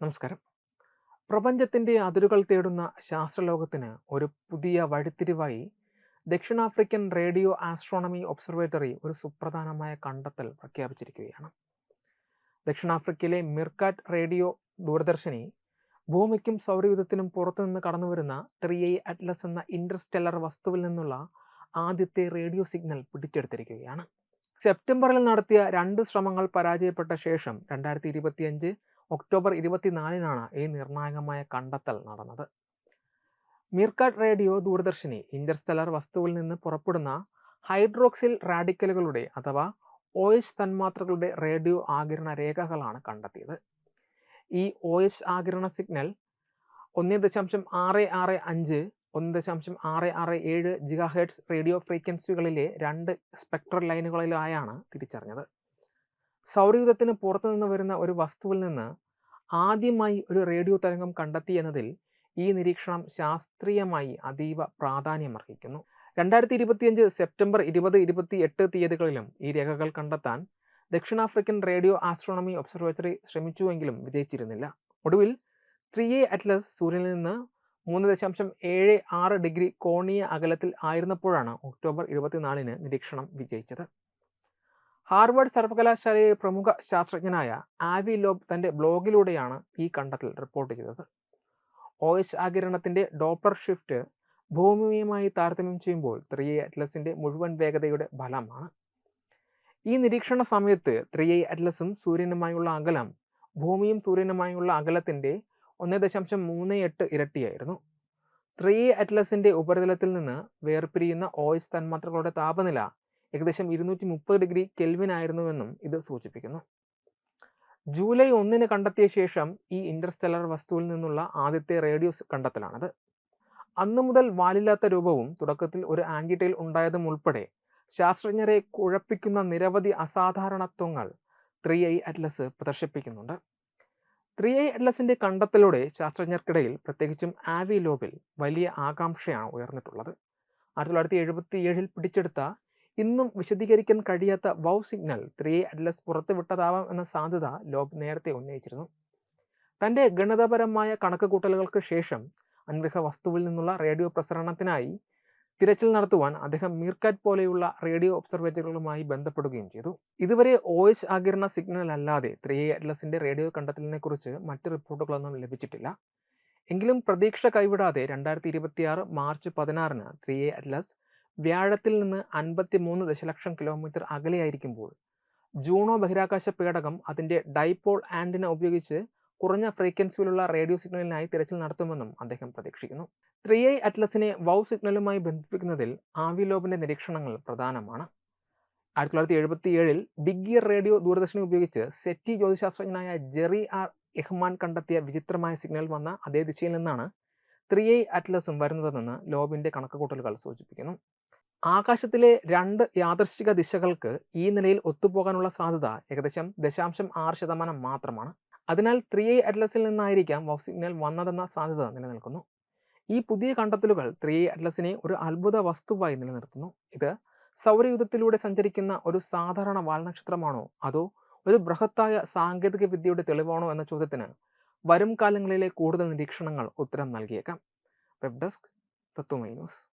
നമസ്കാരം. പ്രപഞ്ചത്തിന്റെ അതിരുകൾ തേടുന്ന ശാസ്ത്രലോകത്തിന് ഒരു പുതിയ വഴിത്തിരിവായി ദക്ഷിണാഫ്രിക്കൻ റേഡിയോ ആസ്ട്രോണമി ഒബ്സർവേറ്ററി ഒരു സുപ്രധാനമായ കണ്ടെത്തൽ പ്രഖ്യാപിച്ചിരിക്കുകയാണ്. ദക്ഷിണാഫ്രിക്കയിലെ മിർക്കാറ്റ് റേഡിയോ ദൂരദർശിനി ഭൂമിക്കും സൗരയുധത്തിനും പുറത്തുനിന്ന് കടന്നുവരുന്ന ത്രീ ഐ അറ്റ്ലസ് എന്ന ഇന്റർസ്റ്റെല്ലർ വസ്തുവിൽ നിന്നുള്ള ആദ്യത്തെ റേഡിയോ സിഗ്നൽ പിടിച്ചെടുത്തിരിക്കുകയാണ്. സെപ്റ്റംബറിൽ നടത്തിയ രണ്ട് ശ്രമങ്ങൾ പരാജയപ്പെട്ട ശേഷം രണ്ടായിരത്തി ഇരുപത്തിയഞ്ച് ഒക്ടോബർ ഇരുപത്തിനാലിനാണ് ഈ നിർണായകമായ കണ്ടെത്തൽ നടന്നത്. മീർക്കാട്ട് റേഡിയോ ദൂരദർശിനി ഇന്റർസ്റ്റെല്ലർ വസ്തുവിൽ നിന്ന് പുറപ്പെടുന്ന ഹൈഡ്രോക്സിൽ റാഡിക്കലുകളുടെ അഥവാ ഒ തന്മാത്രകളുടെ റേഡിയോ ആകിരണ രേഖകളാണ് കണ്ടെത്തിയത്. ഈ ഒ എച്ച് ആകിരണ സിഗ്നൽ ഒന്ന് ദശാംശം ആറ് ആറ് അഞ്ച് ഒന്ന് ദശാംശം ആറ് ആറ് ഏഴ് ജിഗാഹെഡ്സ് റേഡിയോ ഫ്രീക്വൻസികളിലെ രണ്ട് സ്പെക്ട്രൽ ലൈനുകളിലായാണ് തിരിച്ചറിഞ്ഞത്. സൗരയൂഥത്തിന് പുറത്തുനിന്ന് വരുന്ന ഒരു വസ്തുവിൽ നിന്ന് ആദ്യമായി ഒരു റേഡിയോ തരംഗം കണ്ടെത്തി എന്നതിൽ ഈ നിരീക്ഷണം ശാസ്ത്രീയമായി അതീവ പ്രാധാന്യമർഹിക്കുന്നു. രണ്ടായിരത്തി ഇരുപത്തിയഞ്ച് സെപ്റ്റംബർ ഇരുപത് ഇരുപത്തി എട്ട് തീയതികളിലും ഈ രേഖകൾ കണ്ടെത്താൻ ദക്ഷിണാഫ്രിക്കൻ റേഡിയോ ആസ്ട്രോണമി ഒബ്സർവേറ്ററി ശ്രമിച്ചുവെങ്കിലും വിജയിച്ചിരുന്നില്ല. ഒടുവിൽ ത്രീ എ അറ്റ്ലസ് സൂര്യനിൽ നിന്ന് മൂന്ന് ദശാംശം ഏഴ് ആറ് ഡിഗ്രി കോണീയ അകലത്തിൽ ആയിരുന്നപ്പോഴാണ് ഒക്ടോബർ ഇരുപത്തിനാലിന് നിരീക്ഷണം വിജയിച്ചത്. ഹാർവർഡ് സർവകലാശാലയിലെ പ്രമുഖ ശാസ്ത്രജ്ഞനായ ആവി ലോബ് തന്റെ ബ്ലോഗിലൂടെയാണ് ഈ കണ്ടെത്തൽ റിപ്പോർട്ട് ചെയ്തത്. ഒ എച്ച് ആകിരണത്തിന്റെ ഡോപ്ലർ ഷിഫ്റ്റ് ഭൂമിയുമായി താരതമ്യം ചെയ്യുമ്പോൾ ത്രീ അറ്റ്ലസിന്റെ മുഴുവൻ വേഗതയുടെ ഫലമാണ് ഈ നിരീക്ഷണ സമയത്ത് ത്രീ അറ്റ്ലസും സൂര്യനുമായുള്ള അകലം ഭൂമിയും സൂര്യനുമായുള്ള അകലത്തിന്റെ ഒന്ന് ദശാംശം മൂന്ന് എട്ട് ഇരട്ടിയായിരുന്നു. ത്രീ അറ്റ്ലസിന്റെ ഉപരിതലത്തിൽ നിന്ന് വേർപിരിയുന്ന ഓയിസ് തന്മാത്രകളുടെ താപനില ഏകദേശം ഇരുന്നൂറ്റി മുപ്പത് ഡിഗ്രി കെൽവിൻ ആയിരുന്നുവെന്നും ഇത് സൂചിപ്പിക്കുന്നു. ജൂലൈ ഒന്നിന് കണ്ടെത്തിയ ശേഷം ഈ ഇന്റർസ്റ്റെല്ലർ വസ്തുവിൽ നിന്നുള്ള ആദ്യത്തെ റേഡിയോസ് കണ്ടെത്തലാണത്. അന്നു മുതൽ വാലില്ലാത്ത രൂപവും തുടക്കത്തിൽ ഒരു ആന്റിറ്റൈൽ ഉണ്ടായതും ഉൾപ്പെടെ ശാസ്ത്രജ്ഞരെ കുഴപ്പിക്കുന്ന നിരവധി അസാധാരണത്വങ്ങൾ ത്രീ ഐ അറ്റ്ലസ് പ്രദർശിപ്പിക്കുന്നുണ്ട്. ത്രീ ഐ അറ്റ്ലസിന്റെ കണ്ടെത്തലോടെ ശാസ്ത്രജ്ഞർക്കിടയിൽ പ്രത്യേകിച്ചും ആവി ലോബിൽ വലിയ ആകാംക്ഷയാണ് ഉയർന്നിട്ടുള്ളത്. ആയിരത്തി തൊള്ളായിരത്തി എഴുപത്തി ഏഴിൽ പിടിച്ചെടുത്ത ഇന്നും വിശദീകരിക്കാൻ കഴിയാത്ത വൗ സിഗ്നൽ ത്രീ അറ്റ്ലസ് പുറത്തുവിട്ടതാവാം എന്ന സാധ്യത ലോബ് നേരത്തെ ഉന്നയിച്ചിരുന്നു. തന്റെ ഗണിതപരമായ കണക്കുകൂട്ടലുകൾക്ക് ശേഷം അനുഗ്രഹ വസ്തുവിൽ നിന്നുള്ള റേഡിയോ പ്രസരണത്തിനായി തിരച്ചിൽ നടത്തുവാൻ അദ്ദേഹം മീർക്കാറ്റ് പോലെയുള്ള റേഡിയോ ഒബ്സർവേറ്ററുകളുമായി ബന്ധപ്പെടുകയും ചെയ്തു. ഇതുവരെ ഒ എച്ച് ആകിരണ സിഗ്നൽ അല്ലാതെ ത്രീ അറ്റ്ലസിന്റെ റേഡിയോ കണ്ടെത്തലിനെ കുറിച്ച് മറ്റ് റിപ്പോർട്ടുകളൊന്നും ലഭിച്ചിട്ടില്ല. എങ്കിലും പ്രതീക്ഷ കൈവിടാതെ രണ്ടായിരത്തി ഇരുപത്തിയാറ് മാർച്ച് പതിനാറിന് ത്രീ അറ്റ്ലസ് വ്യാഴത്തിൽ നിന്ന് അൻപത്തി മൂന്ന് ദശലക്ഷം കിലോമീറ്റർ അകലെയായിരിക്കുമ്പോൾ ജൂണോ ബഹിരാകാശ പേടകം അതിന്റെ ഡൈപോൾ ആന്റിന ഉപയോഗിച്ച് കുറഞ്ഞ ഫ്രീക്വൻസിയിലുള്ള റേഡിയോ സിഗ്നലിനായി തിരച്ചിൽ നടത്തുമെന്നും അദ്ദേഹം പ്രതീക്ഷിക്കുന്നു. ത്രീ ഐ അറ്റ്ലസിനെ വൗ സിഗ്നലുമായി ബന്ധിപ്പിക്കുന്നതിൽ ആവിലോബിന്റെ നിരീക്ഷണങ്ങൾ പ്രധാനമാണ്. ആയിരത്തി തൊള്ളായിരത്തി എഴുപത്തി ഏഴിൽ ബിഗ് ഇയർ റേഡിയോ ദൂരദർശനം ഉപയോഗിച്ച് സെറ്റി ജ്യോതിശാസ്ത്രജ്ഞനായ ജെറി ആർ എഹ്മാൻ കണ്ടെത്തിയ വിചിത്രമായ സിഗ്നൽ വന്ന അതേ ദിശയിൽ നിന്നാണ് ത്രീ ഐ അറ്റ്ലസും വരുന്നതെന്ന് ലോബിന്റെ കണക്കുകൂട്ടലുകൾ സൂചിപ്പിക്കുന്നു. ആകാശത്തിലെ രണ്ട് യാദൃശ്ചിക ദിശകൾക്ക് ഈ നിലയിൽ ഒത്തുപോകാനുള്ള സാധ്യത ഏകദേശം ദശാംശം ആറ് ശതമാനം മാത്രമാണ്. അതിനാൽ ത്രീ ഐ അറ്റ്ലസിൽ നിന്നായിരിക്കാം വൗ സിഗ്നൽ വന്നതെന്ന സാധ്യത നിലനിൽക്കുന്നു. ഈ പുതിയ കണ്ടെത്തലുകൾ ത്രീ ഐ അറ്റ്ലസിനെ ഒരു അത്ഭുത വസ്തുവായി നിലനിർത്തുന്നു. ഇത് സൗരയൂഥത്തിലൂടെ സഞ്ചരിക്കുന്ന ഒരു സാധാരണ വാൽനക്ഷത്രമാണോ? അതോ ഒരു ബൃഹത്തായ സാങ്കേതിക വിദ്യയുടെ തെളിവാണോ എന്ന ചോദ്യത്തിന് വരും കാലങ്ങളിലെ കൂടുതൽ നിരീക്ഷണങ്ങൾ ഉത്തരം നൽകിയേക്കാം. Web desk Tatwamayi news.